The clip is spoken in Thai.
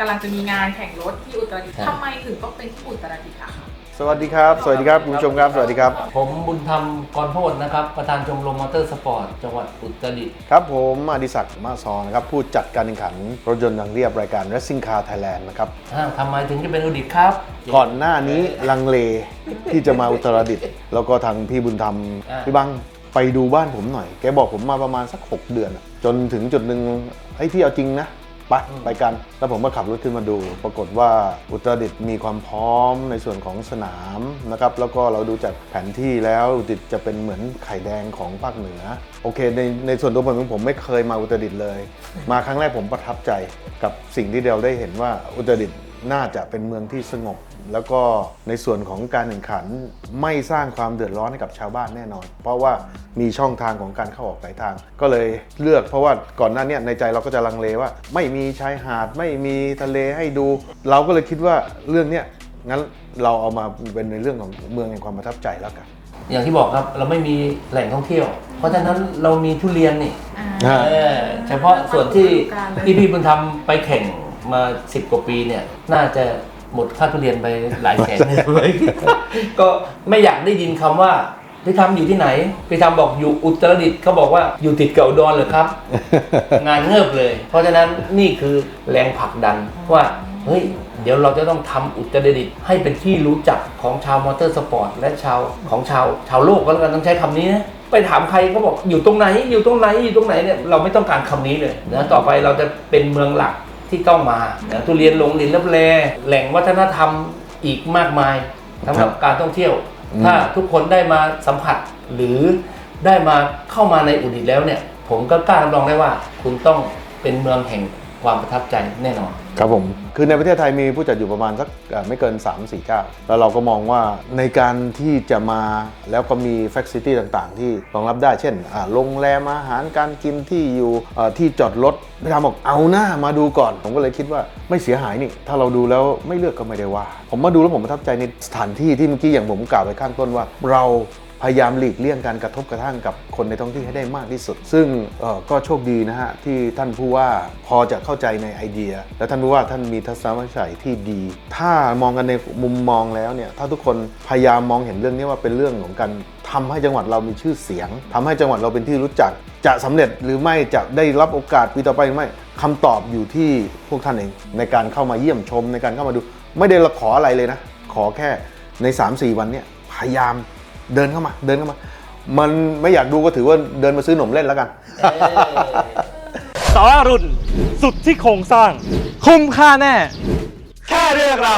กำลังจะมีงานแข่งรถที่อุตรดิตถ์ครับทำไมถึงต้องเป็นที่อุตรดิตถ์อะคะสวัสดีครับ สวัสดีครับคุณผู้ชมครับ สวัสดีครับ ผมบุญธรรมกรโพธนะครับ ประธานชมรมมอเตอร์สปอร์ตจังหวัดอุตรดิตถ์ครับผมอดิศักดิ์มาซอนะครับ ผู้จัดการแข่งขันรถยนต์ทางเรียบรายการ Racing Car Thailand นะครับ อ่าทำไมถึงจะเป็นอุตรดิตถ์ครับ ก่อนหน้านี้ลังเลที่จะมาอุตรดิตถ์แล้วก็ทางพี่บุญธรรมอ่า พี่บังไปดูบ้านผมหน่อย แกบอกผมมาประมาณสัก 6 เดือนอะจนถึงจุดหนึ่งไอ้ยพี่เอาจริงนะ ไปไปกัน แล้วผมก็ขับรถขึ้นมาดู ปรากฏว่าอุตรดิตถ์มีความพร้อมในส่วนของสนามนะครับ แล้วก็เราดูจากแผนที่แล้วอุตรดิตถ์จะเป็นเหมือนไข่แดงของภาคเหนือ โอเค ในในส่วนตัวผมผมไม่เคยมาอุตรดิตถ์เลย มาครั้งแรกผมประทับใจกับสิ่งที่เราได้เห็นว่าอุตรดิตถ์ น่าจะเป็นเมืองที่สงบ แล้วก็ในส่วนของการแข่งขันไม่สร้างความเดือดร้อนให้กับชาวบ้านแน่นอน เพราะว่ามีช่องทางของการเข้าออกหลายทาง ก็เลยเลือกเพราะว่าก่อนหน้าเนี้ในใจเราก็จะลังเลว่า ไม่มีชายหาดไม่มีทะเลให้ดู เราก็เลยคิดว่าเรื่องเนี้ยงั้นเราเอามาเป็นในเรื่องของเมืองแห่งความประทับใจแล้วกันอย่างที่บอกครับเราไม่มีแหล่งท่องเที่ยว เพราะฉะนั้นเรามีทุเรียนนี่อ่าเออเฉพาะส่วนที่การเลยที่พี่บุญธรรมไปแข่ง มา10กว่าปีเนี่ย น่าจะหมดค่าทุเรียนไปหลายแสนเลยก็ไม่อยากได้ยินคำว่าพี่ทำอยู่ที่ไหนพี่ทำบอกอยู่อุตรดิตถ์เขาบอกว่าอยู่ติดกับอุดรเลยครับ งานเงิบเลย เพราะฉะนั้นนี่คือแรงผลักดันว่าเฮ้ยเดี๋ยวเราจะต้องทำอุตรดิตถ์ให้เป็นที่รู้จักของชาวมอเตอร์สปอร์ตและชาวของชาวชาวโลกก็แล้วกันต้องใช้คำนี้นะไปถามใครก็บอกอยู่ตรงไหนอยู่ตรงไหนอยู่ตรงไหนเนี่ยเราไม่ต้องการคำนี้เลยนะต่อไปเราจะเป็นเมืองหลัก ที่ต้องมานะทุเรียนหลงลินลับแลแหล่งวัฒนธรรมอีกมากมายสำหรับการท่องเที่ยวอืมถ้าทุกคนได้มาสัมผัสหรือได้มาเข้ามาในอุดิตถ์แล้วเนี่ย ผมก็กล้ารับรองได้ว่า คุณต้องเป็นเมืองแห่ง ความประทับใจแน่นอน ครับผม คือในประเทศไทยมีผู้จัดอยู่ประมาณสักเอ่อไม่เกิน 3 4 9แล้วเราก็มองว่าในการที่จะมาแล้วก็มีฟ a ซิตี้ต่างๆ ที่รองรับได้ เช่นอ่าโรงแรมอาหารการกินที่อยู่เอ่อที่จอดรถไม่ทำบอกเอาหน้ามาดูก่อน ผมก็เลยคิดว่าไม่เสียหายนี่ ถ้าเราดูแล้วไม่เลือกก็ไม่ได้ว่า ผมมาดูแล้วผมประทับใจในสถานที่ที่เมื่อกี้อย่างผมกล่าวไปข้างต้นว่า เรา พยายามหลีกเลี่ยงการกระทบกระทั่งกับคนในท้องที่ให้ได้มากที่สุด ซึ่งก็โชคดีนะฮะที่ท่านผู้ว่าพอจะเข้าใจในไอเดีย และท่านผู้ว่าท่านมีทัศนวิสัยที่ดี ถ้ามองกันในมุมมองแล้วเนี่ยถ้าทุกคนพยายามมองเห็นเรื่องนี้ว่าเป็นเรื่องของการทำให้จังหวัดเรามีชื่อเสียงทำให้จังหวัดเราเป็นที่รู้จัก จะสำเร็จหรือไม่จะได้รับโอกาสปีต่อไปหรือไม่คำตอบอยู่ที่พวกท่านเองในการเข้ามาเยี่ยมชมในการเข้ามาดู ไม่ได้ขออะไรเลยนะ ขอแค่ใน 3-4 วันเนี่ยพยายาม เดินเข้ามา เดินเข้ามา มันไม่อยากดูก็ถือว่าเดินมาซื้อหนมเล่นแล้วกันสอรุณสุดที่โครงสร้าง คุ้มค่าแน่ แค่เรียกเรา